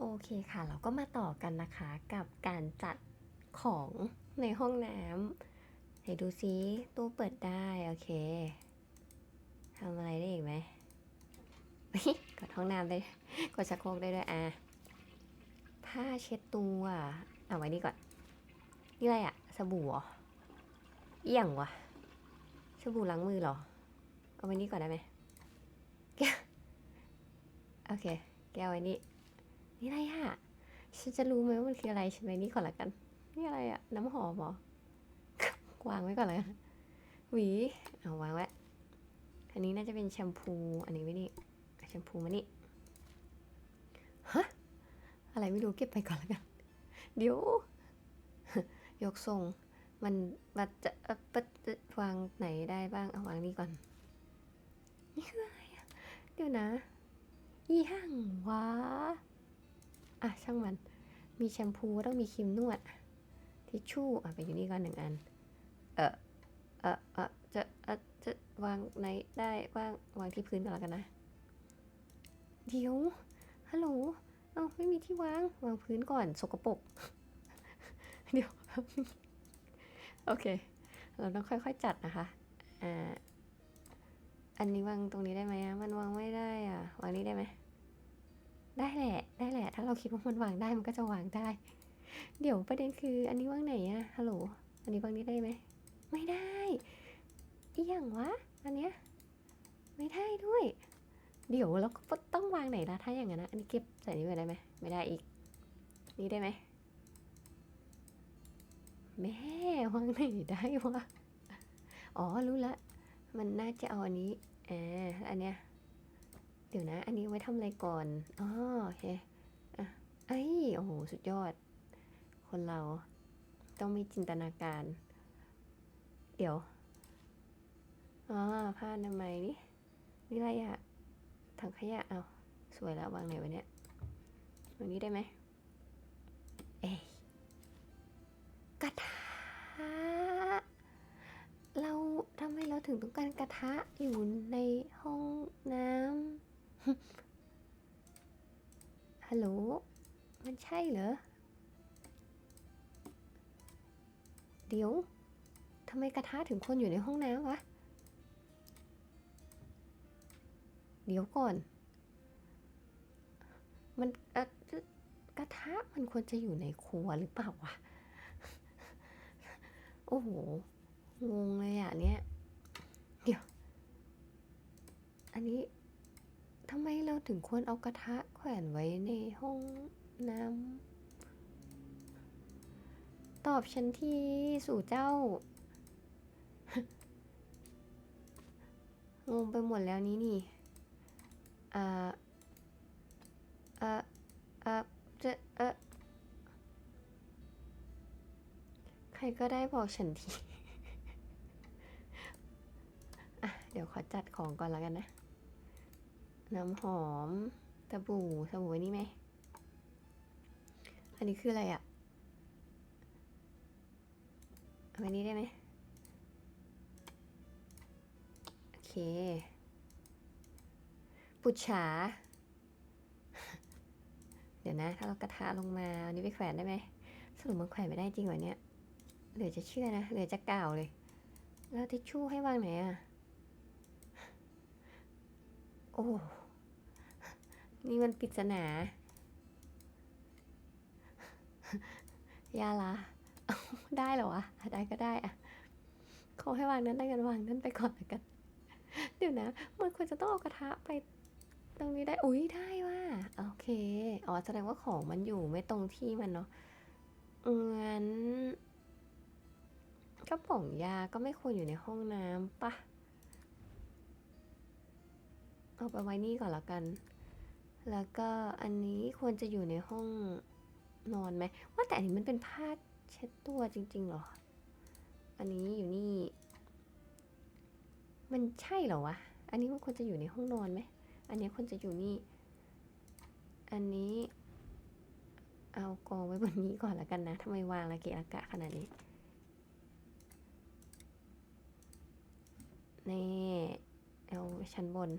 โอเคค่ะ เราก็มาต่อกันนะคะกับการจัดของในห้องน้ำไหนดูซิตู้เปิดได้ โอเคทำอะไรได้อีกไหมกดห้องน้ำได้กดชักโครกได้ด้วยอะผ้าเช็ดตัวเอาไว้นี่ก่อน นี่อะไรอะสบู่เหรอเอี่ยงวะสบู่ล้างมือเหรอ เอาไว้นี่ก่อนได้ไหมแก้วโอเค แก้วไว้นี่ นี่อะไรอะฉันจะรู้ไหมว่ามันคืออะไรฉันไว้นี่ก่อนละกัน นี่อะไรอะน้ำหอมหรอ วางไว้ก่อนเลยหวีเอาวางไว้อันนี้น่าจะเป็นแชมพู อันนี้ไว้นี่แชมพูมานี่ฮะอะไรไม่รู้เก็บไปก่อนแล้วกัน เดี๋ยว ยกทรง มันมันจะปะจะวางไหนได้บ้าง เอาวางนี่ก่อน นี่คืออะไรอะเดี๋ยวนะ ยี่ห้างวะ อะช่างมัน มีแชมพูต้องมีครีมนวด ทิชชู่อะไปอยู่นี่ก่อนหนึ่งอัน เออเออเออจะเออจะวางไหนได้วางวางที่พื้นก่อนแล้วกันนะ เดี๋ยว ฮัลโหล เอ้าไม่มีที่วาง วางพื้นก่อน สกปรก เดี๋ยว โอเค เราต้องค่อยๆจัดนะคะ อ่า อันนี้วางตรงนี้ได้ไหมอะมันวางไม่ได้อะ วางนี้ได้ไหม ได้แหละ ได้แหละ ถ้าเราคิดว่ามันวางได้มันก็จะวางได้ เดี๋ยวประเด็นคือ อันนี้วางไหนอะฮัลโหล อันนี้วางนี้ได้ไหม ไม่ได้อีหยังวะ อันเนี้ย ไม่ได้ด้วย เดี๋ยวเราก็ต้องวางไหนละถ้าอย่างนั้นนะอันนี้เก็บใส่นี้ไว้ได้ไหม ไม่ได้อีก นี่ได้ไหมแม่วางไหนได้วะ อ๋อรู้ละ มันน่าจะเอาอันนี้อ่าอันเนี้ย เดี๋ยวนะ อันนี้ไว้ทำอะไรก่อนอ๋อโอเคอะไอ้ยโอ้โห สุดยอด คนเราต้องมีจินตนาการ เดี๋ยวอ๋อผ้าอนามัยนี่นี่อะไรอะถังขยะเอาสวยแล้ววางไหนวะเนี่ยตรงนี้ได้ไหมเอ้ยกระทะเราทำไมเราถึงต้องการกระทะอยู่ในห้องน้ำ ฮัลโหล มันใช่เหรอ เดี๋ยว ทำไมกระทะถึงคนอยู่ในห้องน้ำวะ เดี๋ยวก่อน มันอ่อกระทะมันควรจะอยู่ในครัวหรือเปล่าวะ โอ้โห งงเลยอะเนี่ย เดี๋ยว อันนี้ ทำไมเราถึงควรเอากระทะแขวนไว้ในห้องน้ำ ตอบฉันทีสู่เจ้า งงไปหมดแล้วนี้นี่ อ่าเอ่อเอ่อจะเออใครก็ได้บอกฉันที อะ เดี๋ยวขอจัดของก่อนแล้วกันนะ น้ำหอมสบู่สบู่นี่ไหม อันนี้คืออะไรอะเอาไว้นี้ได้ไหมโอเค ปุจฉา เดี๋ยวนะ ถ้าเรากระทะลงมาอันนี้ไปแขวนได้ไหมสรุปมันแขวนไม่ได้จริงเหรอเนี่ยเหลือจะเชื่อนะ เหลือจะกล่าวเลย แล้วทิชชู่ให้วางไหนอะ อ้ นี่มันปริศนา ยาละเอาได้เหรอวะ ได้ก็ได้อะขอให้วางนั้นได้กันวางนั้นไปก่อนละกัน เดี๋ยวนะ มันควรจะต้องเอากระทะไปตรงนี้ได้ อุ้ยได้ว่าโอเค อ๋อ แสดงว่าของมันอยู่ไม่ตรงที่มันเนาะ งั้นกระป๋องยาก็ไม่ควรอยู่ในห้องน้ำปะ เอาไปไว้นี่ก่อนละกัน แล้วก็อันนี้ควรจะอยู่ในห้องนอนไหม ว่าแต่อันนี้มันเป็นผ้าเช็ดตัวจริงๆหรอ อันนี้อยู่นี่ มันใช่เหรอวะ อันนี้มันควรจะอยู่ในห้องนอนไหม อันนี้ควรจะอยู่นี่ อันนี้ เอากองไว้บนนี้ก่อนละกันนะทำไมวางละเกะระกะขนาดนี้นี่เอาชั้นบน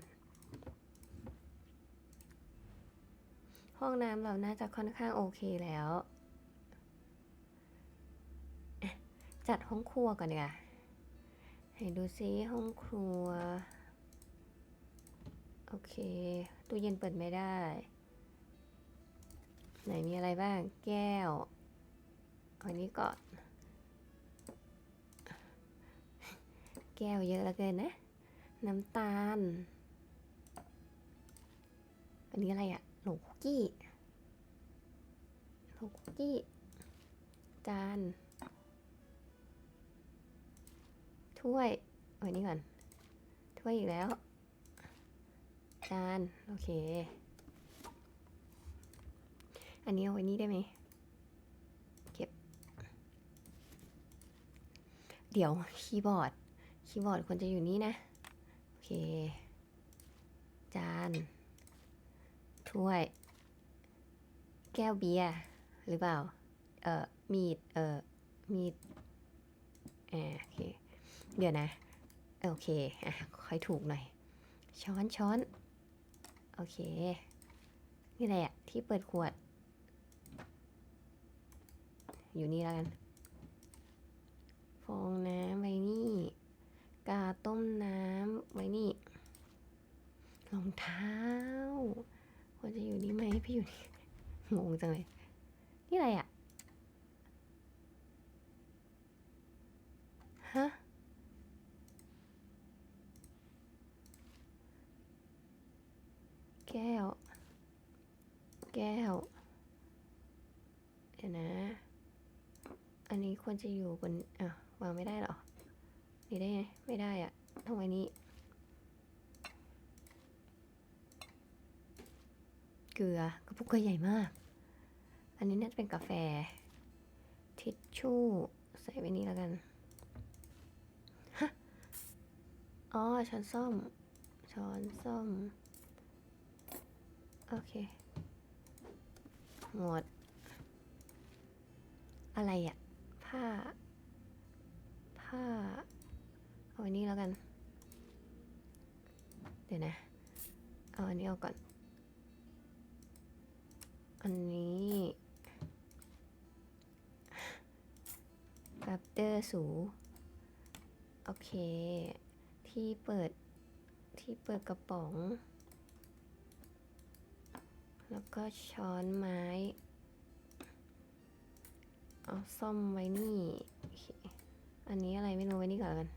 ห้องน้ำเราน่าจะค่อนข้างโอเคแล้ว จัดห้องครัวก่อนดีกว่าให้ดูซิห้องครัว โอเค ตู้เย็นเปิดไม่ได้ ไหนมีอะไรบ้าง แก้ว อันนี้ก่อน แก้วเยอะเหลือเกินนะ น้ำตาล อันนี้อะไรอะ โหลคุกกี้โหลคุกกี้ จาน ถ้วยเอาไว้นี่ก่อน ถ้วยอีกแล้ว จาน โอเค อันนี้เอาไว้นี่ได้ไหม เก็บ เดี๋ยวคีย์บอร์ด คีย์บอร์ดควรจะอยู่นี่นะ โอเค จาน ถ้วย แก้วเบียร์หรือเปล่า เอ่อ มีด เอ่อ มีดอ่าโอเค เดี๋ยวนะ โอเค อะ ค่อยถูกหน่อย ช้อนช้อน โอเค นี่แหละที่เปิดขวด อยู่นี่แล้วกัน ฟองน้ำไว้นี่ กาต้มน้ำไว้นี่ รองเท้า ควรจะอยู่นี่ไหมพี่อยู่นี่งงจังเลย นี่อะไรอะฮะแก้ว แก้ว เดี๋ยวนะ อันนี้ควรจะอยู่บนอะวางไม่ได้หรอ นี่ได้ไงไม่ได้อะต้องไว้นี้ เกลือกระปุกเกลือใหญ่มาก อันนี้น่าจะเป็นกาแฟ ทิชชู่ใส่ไว้นี้แล้วกันฮะอ๋อช้อนส้อมช้อนส้อมโอเคหมด อะไรอะผ้า ผ้า เอาอันนี้แล้วกัน เดี๋ยวนะ เอาอันนี้เอาก่อน อันนี้กัปเตอร์สู โอเค ที่เปิด ที่เปิดกระป๋อง แล้วก็ช้อนไม้ เอาซ่อมไว้นี่ อันนี้อะไรไม่รู้ไว้นี่ก่อนกัน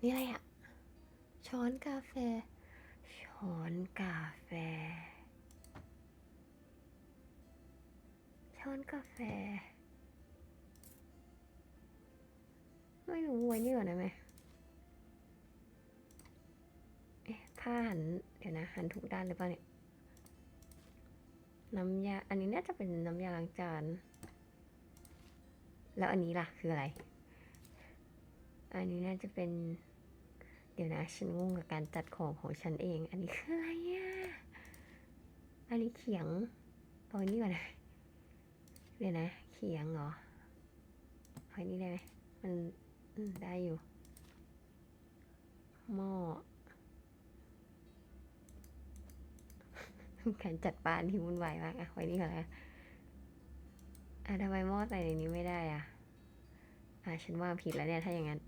นี่อะไรอะช้อนกาแฟ ช้อนกาแฟ ช้อนกาแฟ ไม่รู้ไว้นี่ก่อนได้ไหมเอ๊ะผ้าหัน เดี๋ยวนะหันถูกด้านหรือเปล่าเนี่ย น้ำยา อันนี้น่าจะเป็นน้ำยาล้างจาน แล้วอันนี้ล่ะคืออะไร อันนี้น่าจะเป็น เดี๋ยวนะ ฉันงงกับการจัดของของฉันเอง อันนี้คืออะไรอะ อันนี้เขียงเอาอันนี้ก่อนนะ ดี๋ยวนะ เขียงเหรอเอาอันนี้ได้ไหมมันอืได้อยู่ หม้อการจัดบ้านที่วุ่นวายมากอะไว้นี่ก่อนนะอะทำไมหม้อใส่ในนี้ไม่ได้อะ อะฉันว่าผิดแล้วเนี่ย ถ้าอย่างนั้น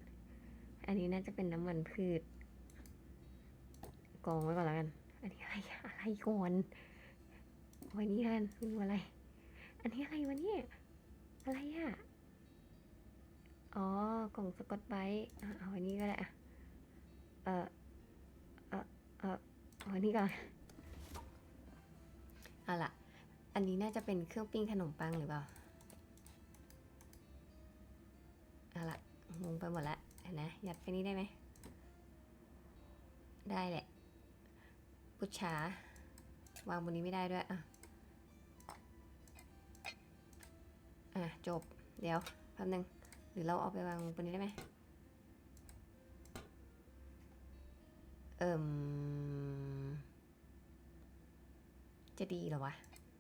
อันนี้น่าจะเป็นน้ำมันพืช กองไว้ก่อนแล้วกัน อันนี้อะไรอะอะไรก่อนไว้นี่กันไม่รู้อะไร อันนี้อะไรวะเนี่ย อะไรอะอ๋อ กล่องสกอตไบรท์อะเอาอันนี้ก็ได้อะเออเออเออเอาอันนี้ก่อนเอาล่ะ อันนี้น่าจะเป็นเครื่องปิ้งขนมปังหรือเปล่าเอาล่ะงงไปหมดละเห็นนะยัดไปนี่ได้ไหม ได้แหละ ปุชชาวางบนนี้ไม่ได้ด้วยอะะจบ เดี๋ยวแป๊บนึง หรือเราเอาไปวางบนนี้ได้ไหมเอิมจะดีหรอวะ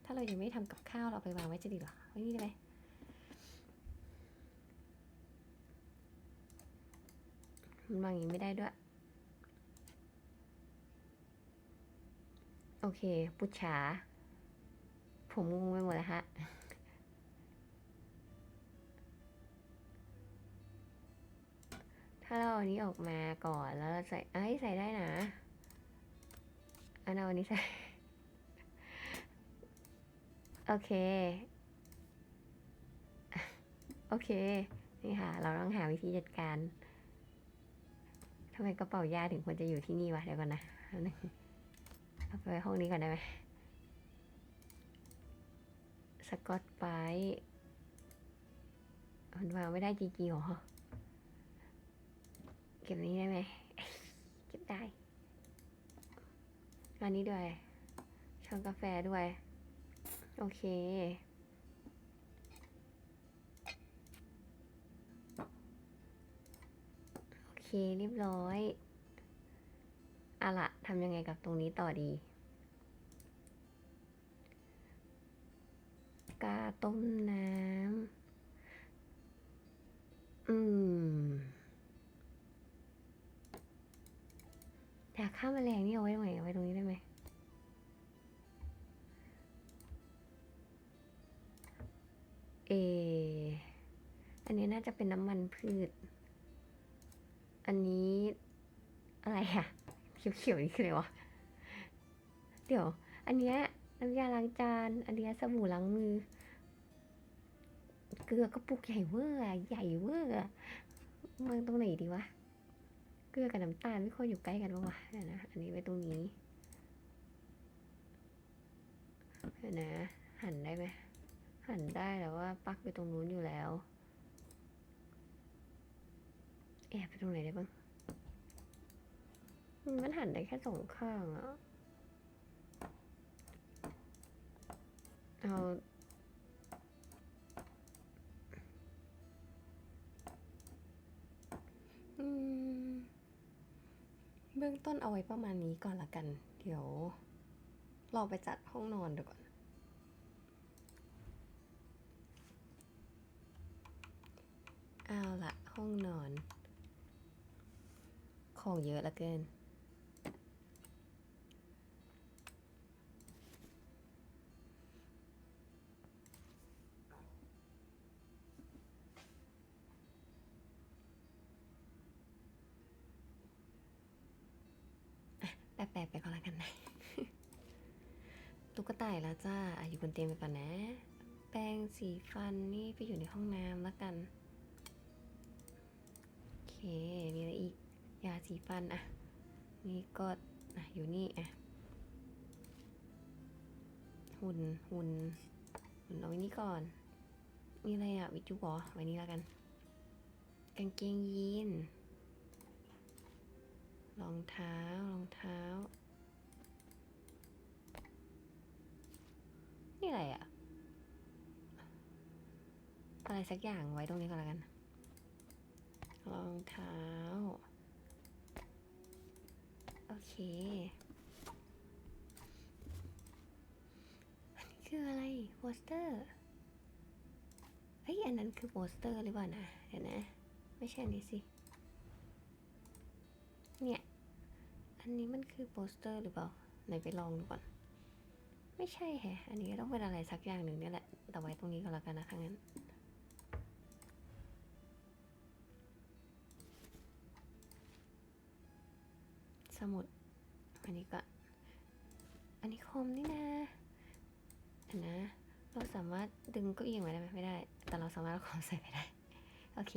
ถ้าเรายังไม่ทำกับข้าวเราไปวางไว้จะดีหรอไว้นี่ได้ไหมมันวางอย่างนี้ไม่ได้ด้วย โอเค ปุจฉาผมงงไปหมดแล้วฮะ ถ้าเราอันนี้ออกมาก่อนแล้วเราใส่เอ้ยใส่ได้นะอันเอาอันนี้ใส่โอเค โอเค นี่ค่ะ เราต้องหาวิธีจัดการทำไมกระเป๋ายาถึงควรจะอยู่ที่นี่วะเดี๋ยวก่อนนะแป๊บนึงเอาไปไว้ห้องนี้ก่อนได้ไหมสกอตไบรท์มันวางไม่ได้จริงๆเหรอ เก็บนี้ได้ไหมเก็บได้อันนี้ด้วยชงกาแฟด้วย โอเคโอเคเรียบร้อยอะละทำยังไงกับตรงนี้ต่อดี กาต้มน้ำอืมอยากฆ่าแมลงนี่เอาไว้ตรงไหนเอาไว้ตรงนี้ได้ไหมเอ อันนี้น่าจะเป็นน้ำมันพืช อันนี้อะไรอะเขียวๆนี่คืออะไรวะ เดี๋ยว อันเนี้ยน้ำยาล้างจาน อันเนี้ยสบู่ล้างมือ เกลือกระปุกใหญ่เวอร์อใหญ่เวอร์อะวางตรงไหนดีวะ กลือกับน้ำตาลไม่ค่อยอยู่ใกล้กันปะวะเดี๋ยวนะอันนี้ไว้ตรงนี้เดี๋ยวนะหันได้ไหมหันได้แต่ว่าปักไปตรงนู้นอยู่แล้ว แอบไปตรงไหนได้บ้างมันหันได้แค่สองข้างอะเอาอืม เบื้องต้นเอาไว้ประมาณนี้ก่อนละกัน เดี๋ยวเราไปจัดห้องนอนดูก่อน เอาละห้องนอน ของเยอะละเกิน แปะๆไปก่อนละกันนะตุ๊กตาอีกแล้วจ้าอยู่บนเตียงไปก่อนนะ แปรงสีฟันนี่ไปอยู่ในห้องน้ำแล้วกัน โอเค มีอะไรอีก ยาสีฟันอะ นี่ก็อะอยู่นี่อะ หุ่นหุ่นหุ่นเอาไว้นี่ก่อน มีอะไรอะ วิจูบอไว้นี่แล้วกัน กางเกงยีน รองเท้ารองเท้า นี่อะไรอะอะไรสักอย่างไว้ตรงนี้ก่อนแล้วกัน รองเท้า โอเค อันนี้คืออะไรโปสเตอร์ เฮ้ย อันนั้นคือโปสเตอร์หรือเปล่านะ เดี๋ยวนะ ไม่ใช่อันนี้สิ เนี่ย อันนี้มันคือโปสเตอร์หรือเปล่า ไหนไปลองดูก่อน ไม่ใช่แฮะ อันนี้ต้องเป็นอะไรสักอย่างหนึ่งเนี่ยแหละ แต่ไว้ตรงนี้ก็แล้วกันนะถ้างั้น สมุด อันนี้ก็ อันนี้คอมนี่นะเห็นนะ เราสามารถดึงเก้าอี้ออกมาได้ไหมไม่ได้ แต่เราสามารถเอาคอมใส่ไปได้ โอเค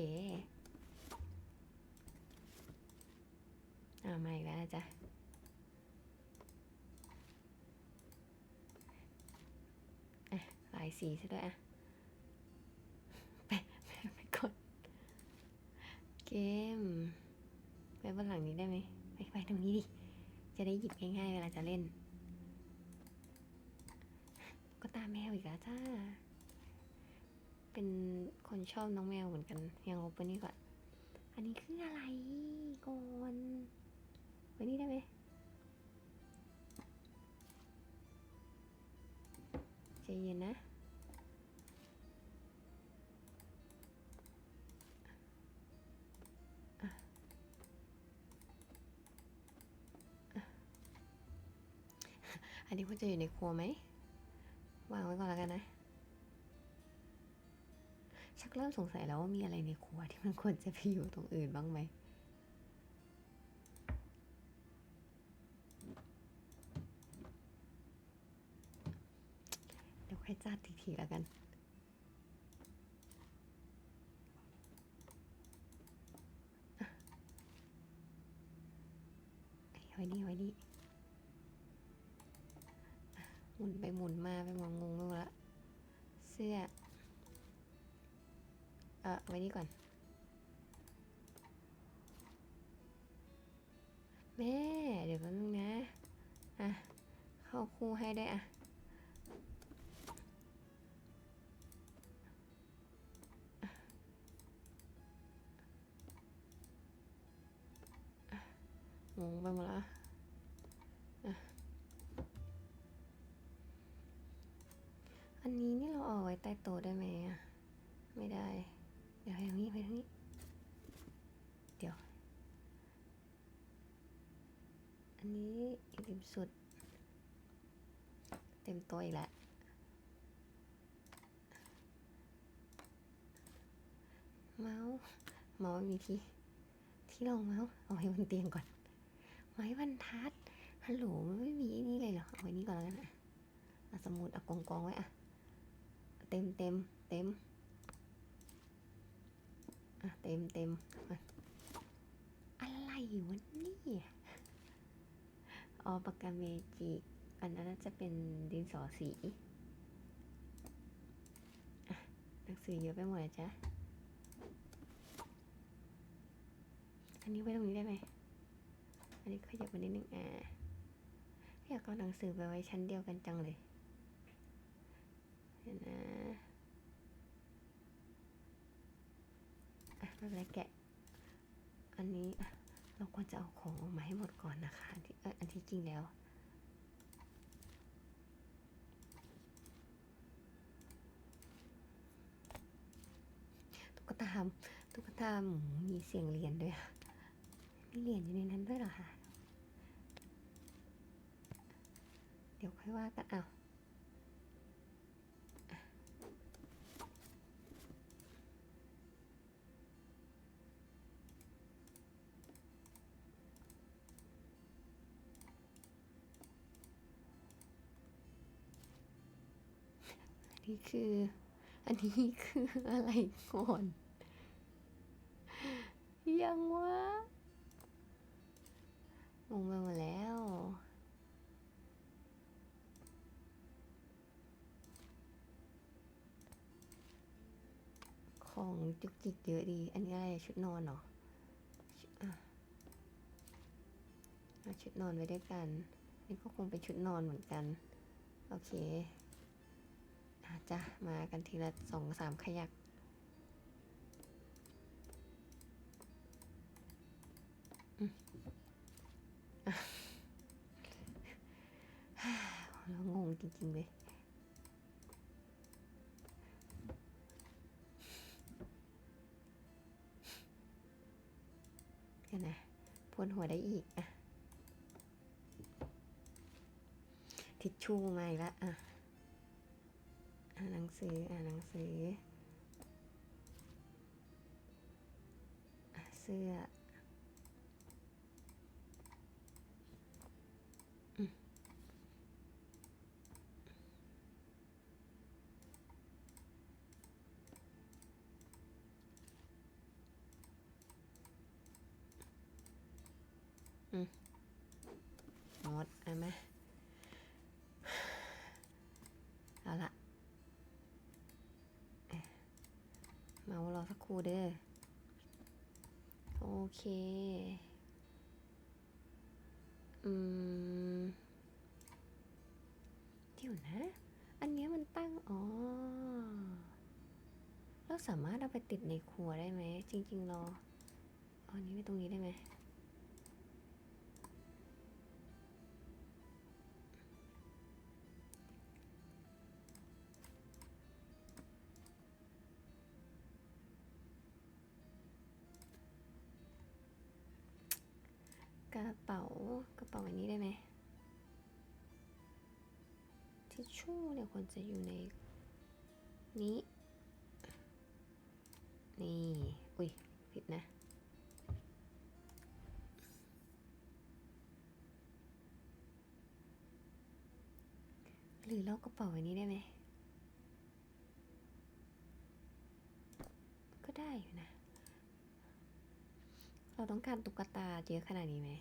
อ่ามาอีกแล้วนะจ๊ะอะหลายสีซะด้วยอะไปไปไปกดเกม ไปบนหลังนี้ได้ไหมไปไปตรงนี้ดิ จะได้หยิบง่ายๆเวลาจะเล่น ก็ตามแมวอีกแล้วจ้า เป็นคนชอบน้องแมวเหมือนกัน ยังโอเปนนี่ก่อน อันนี้คืออะไรก่อน ไว้นี่ได้ไหมใจเย็นนะอันนี้ควรจะอยู่ในครัวไหม วางไว้ก่อนแล้วกันนะ ชักเริ่มสงสัยแล้วว่ามีอะไรในครัวที่มันควรจะไปอยู่ตรงอื่นบ้างไหม เดี๋ยวค่อยจัดทีทีแล้วกัน ไว้นี่ไว้นี่อะหมุนไปหมุนมาไปมองงงไปหมดละเสื้อ เออไว้นี่ก่อน แม่ เดี๋ยวแป๊บนึงนะ อะ เข้าคู่ให้ได้วยอะ งงไปหมดละอะ อันนี้นี่เราเอาไว้ใต้โต๊ะได้ไหมอะ ไม่ได้ เดี๋ยวอย่างนี้ไปทางนี้ เดี๋ยว อันนี้อีกริมสุด เต็มโต๊ะอีกแล้วเมาส์เมาส์ไม่มีที่ ที่รองเมาส์เอาไว้บนเตียงก่อน ไม้บรรทัดฮัลโหลมันไม่มีอ้นี่เลยเหรอ เอาไว้นี่ก่อนแล้วกันอะเอาสมุดเอากองกองไว้อะ เต็มเต็มเต็มอะเต็มเต็มอะไรวะเนี่ยอ๋อปากกาเมจิกอันนั้นน่าจะเป็นดินสอสีหนังสือเยอะไปหมดจ้ะอันนี้ไว้ตรงนี้ได้ไหมอันนี้ขยับมานิดนึงอ่าอยากเอาหนังสือไปไว้ชั้นเดียวกันจังเลย ดี๋ยวนะอะไม่เป็นไรแกะ อันนี้เราควรจะเอาของออกมาให้หมดก่อนนะคะอันที่อันที่จริงแล้วตุ๊กตาตุ๊กตาหมูมีเสียงเรียนด้วยมีเหรียญอยู่ในนั้นด้วยเหรอคะเดี๋ยวค่อยว่ากันเอา นี้คือ อันนี้คืออะไรก่อน ยังวะงงไปหมดแล้วของจุกจิกเยอะดี อันนี้อะไรชุดนอนเหรอชุดอะเอาชุดนอนไว้ด้วยกัน นี่ก็คงเป็นชุดนอนเหมือนกัน โอเค อาจ้ะมากันทีละสองสามขยัก แล้วงงจริง ๆ เลยเดี๋ยวนะพวนหัวได้อีกอะทิชชู่มาอีกแล้วอะอ่านหนั งสืออ่านหนังสือเสื้อหมดเอาไหมเอาละเอ๊ะเมาส์ ครูเด้อโอเค อืมเดี๋ยวนะ อันนี้มันตั้ง อ๋อ เราสามารถเอาไปติดในครัวได้ไหม จริงๆเราเอาอันนี้ไปตรงนี้ได้ไหม กระเป๋ากระเป๋าอันนี้ได้ไหมทิชชู่เนี่ยควรจะอยู่ในนี้ นี่ อุ้ย ผิดนะ หรือเรากระเป๋าไว้นี้ได้ไหม ก็ได้อยู่นะ เราต้องการตุ๊กตาเยอะขนาดนี้ไหม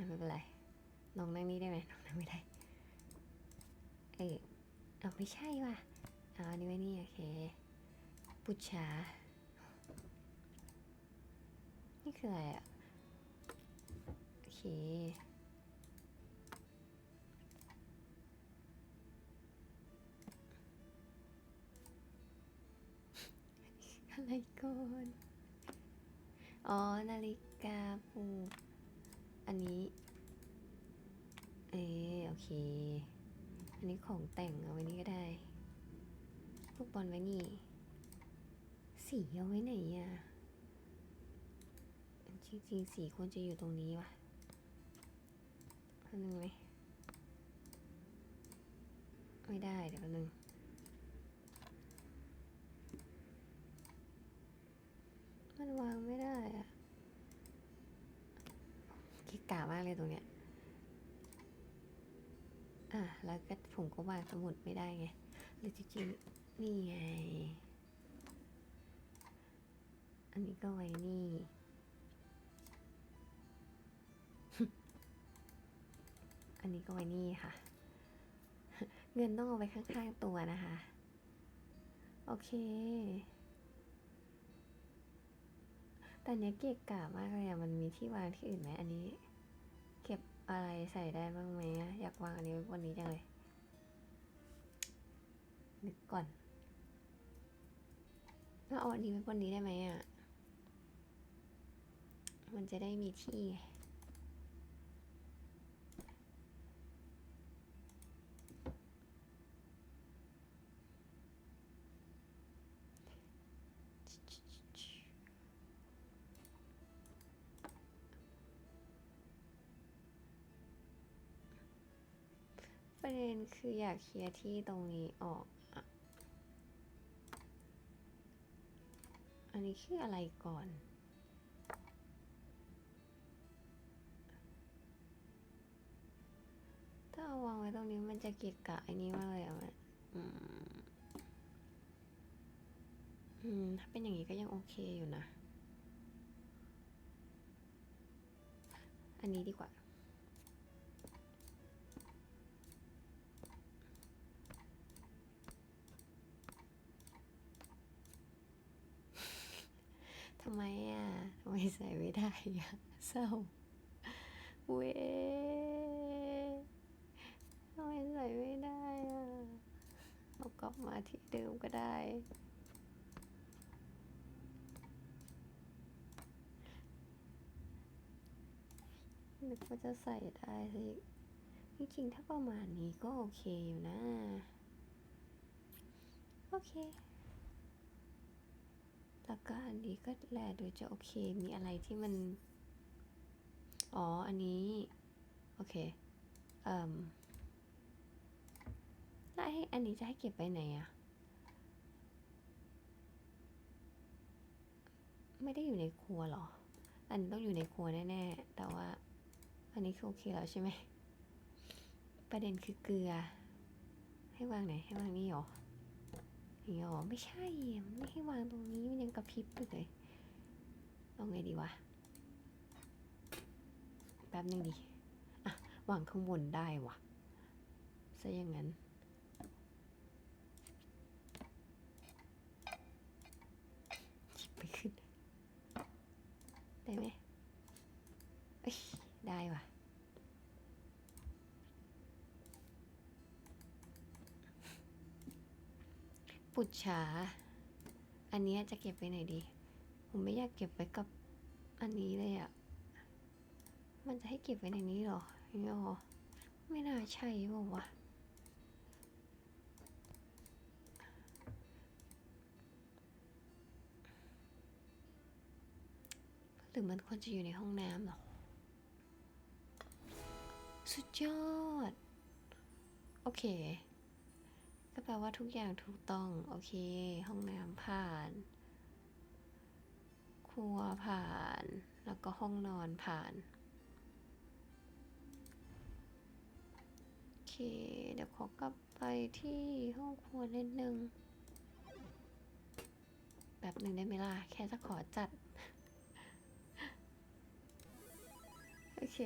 ไม่เป็นไรน้องนั่งนี่ได้ไหมน้องนั่งไม่ได้ เออเอาไม่ใช่ว่ะเอาอันนี้ไว้นี่โอเค ปุจฉา นี่คืออะไรอะ โอเค อะไรก่อน อ๋อ นาฬิกาปลูก อันนี้เออโอเค อันนี้ของแต่งเอาไว้นี่ก็ได้ลูกบอลไว้นี่ สีเอาไว้ไหนอะจริงๆสีควรจะอยู่ตรงนี้ว่ะอันนึงไหมไม่ได้เดี๋ยวนึงมันวางไม่ได้อะ กิกะมากเลยตรงเนี้ย อะ แล้วก็ผมก็วางสมุดไม่ได้ไง หรือจริงๆ นี่ไง อันนี้ก็ไว้นี่อันนี้ก็ไว้นี่ค่ะ เงินต้องเอาไว้ข้างๆตัวนะคะ โอเค แต่เนี้ยเกะกะมากเลยอะมันมีที่วางที่อื่นไหมอันนี้ อะไรใส่ได้บ้างไหมอยากวางอันนี้ไว้บนนี้จังเลย นึกก่อนแล้วเอาอันนี้ไว้บนนี้ได้ไหมอะ มันจะได้มีที่ไง ประเด็นคืออยากเคลียร์ที่ตรงนี้ออกอะอันนี้คืออะไรก่อนถ้าเอาวางไว้ตรงนี้มันจะเกะกะไอ้นี้มากเลยอะมันอืมอืม ถ้าเป็นอย่างนี้ก็ยังโอเคอยู่นะ อันนี้ดีกว่าำไมอะทำไมใส่ไม่ได้อะเศร้าเว้ทำไมใส่ไม่ได้อะเอากลับมาที่เดิมก็ได้ นึกว่าจะใส่ได้สิจริงๆถ้าประมาณนี้ก็โอเคอยู่นะ โอเค แล้วก็อันนี้ก็แลดูจะโอเค มีอะไรที่มัน อ๋อ อันนี้ โอเค เอ่มแล้วให้อันนี้จะให้เก็บไปไหนอะไม่ได้อยู่ในครัวหรอ อันนี้ต้องอยู่ในครัวแน่ๆ แต่ว่า อันนี้คือโอเคแล้วใช่ไหม ประเด็นคือเกลือ ให้วางไหน ให้วางนี่เหรอ นี้เหรอไม่ใช่มันไม่ให้วางตรงนี้มันยังกระพริบอยู่เลยเอาไงดีวะแป๊บนึงดิอะวางข้างบนได้วะซะอย่างนั้นหยิบไปขึ้น ได้ไหมเอ้ยได้ว่ะ ปุจฉา อันนี้จะเก็บไปไหนดี ผมไม่อยากเก็บไว้กับอันนี้เลยอะ่ะ มันจะให้เก็บไว้ในนี้หรออย่างเงี้ยหรอ ไม่น่าใช่เปล่าวะหรือมันควรจะอยู่ในห้องน้ำหรอ สุดยอด โอเค ก็แปลว่าทุกอย่างถูกต้อง โอเค ห้องน้ำผ่าน ครัวผ่าน แล้วก็ห้องนอนผ่าน โอเค เดี๋ยวขอกลับไปที่ห้องครัวนิดนึงแบบหนึ่งได้ไหมล่ะ แค่จะขอจัด โอเค